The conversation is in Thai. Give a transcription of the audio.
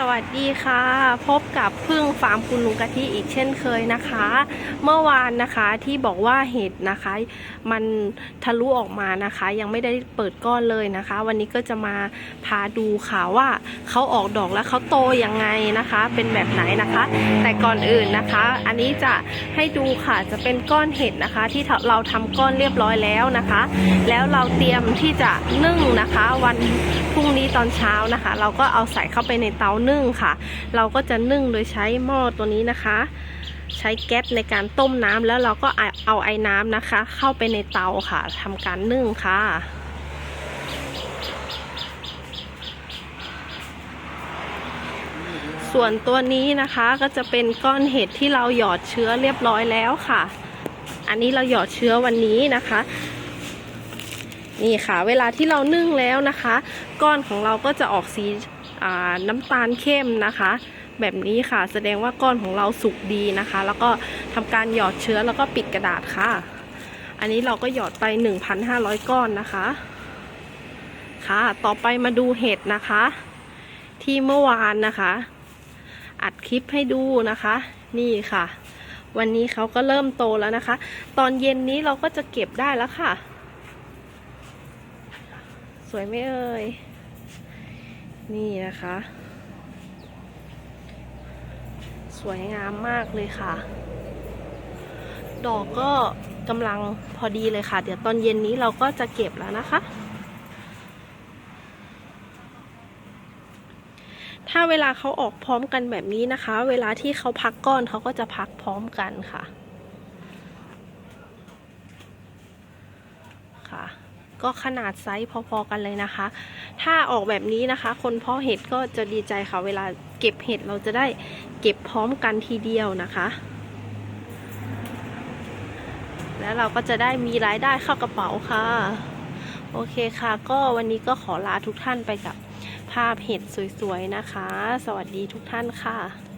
สวัสดีค่ะ พบกับพึ่งฟาร์มคุณลุงกะทิอีกเช่นเคยนะคะ เมื่อวานนะคะที่บอกว่าเห็ดนะคะ มันทะลุออกมานะคะ ยังไม่ได้เปิดก้อนเลยนะคะ วันนี้ก็จะมาพาดูค่ะว่าเขาออกดอกแล้วเขาโตยังไงนะคะ เป็นแบบไหนนะคะ แต่ก่อนอื่นนะคะ อันนี้จะให้ดูค่ะจะเป็นก้อนเห็ดนะคะ ที่เราทำก้อนเรียบร้อยแล้วนะคะ แล้วเราเตรียมที่จะนึ่งนะคะ วันพรุ่งนี้ตอนเช้านะคะ เราก็เอาใส่เข้าไปในเตานึ่งค่ะ เราก็จะนึ่งโดยใช้หม้อตัวนี้นะคะ ใช้แก๊สในการต้มน้ำแล้วเราก็เอาไอ้น้ำนะคะ เข้าไปในเตาค่ะทำการนึ่งค่ะส่วนตัวนี้นะคะก็จะเป็นก้อนเห็ดที่เราหยอดเชื้อเรียบร้อยแล้วค่ะ อันนี้เราหยอดเชื้อวันนี้นะคะ นี่ค่ะ เวลาที่เรานึ่งแล้วนะคะ ก้อนของเราก็จะออกสี น้ำตาลเข้มนะคะ แบบนี้ค่ะแสดงว่าก้อนของเราสุกดีนะคะ แล้วก็ทำการหยอดเชื้อแล้วก็ปิดกระดาษค่ะ อันนี้เราก็หยอดไป 1,500 ก้อนนะคะ ค่ะ ต่อไปมาดูเห็ดนะคะ ที่เมื่อวานนะคะ อัดคลิปให้ดูนะคะ นี่ค่ะ วันนี้เขาก็เริ่มโตแล้วนะคะ ตอนเย็นนี้เราก็จะเก็บได้แล้วค่ะ สวยไหมเอ่ย นี่นะคะ สวยงามมากเลยค่ะ ดอกก็กำลังพอดีเลยค่ะ เดี๋ยวตอนเย็นนี้เราก็จะเก็บแล้วนะคะ ถ้าเวลาเขาออกพร้อมกันแบบนี้นะคะ เวลาที่เขาพักก้อนเขาก็จะพักพร้อมกันค่ะค่ะ ก็ขนาดไซส์พอๆกันเลยนะคะ ถ้าออกแบบนี้นะคะ คนเพาะเห็ดก็จะดีใจค่ะ เวลาเก็บเห็ดเราจะได้เก็บพร้อมกันทีเดียวนะคะ แล้วเราก็จะได้มีรายได้เข้ากระเป๋าค่ะ โอเคค่ะ ก็วันนี้ก็ขอลาทุกท่านไปกับภาพเห็ดสวยๆนะคะ สวัสดีทุกท่านค่ะ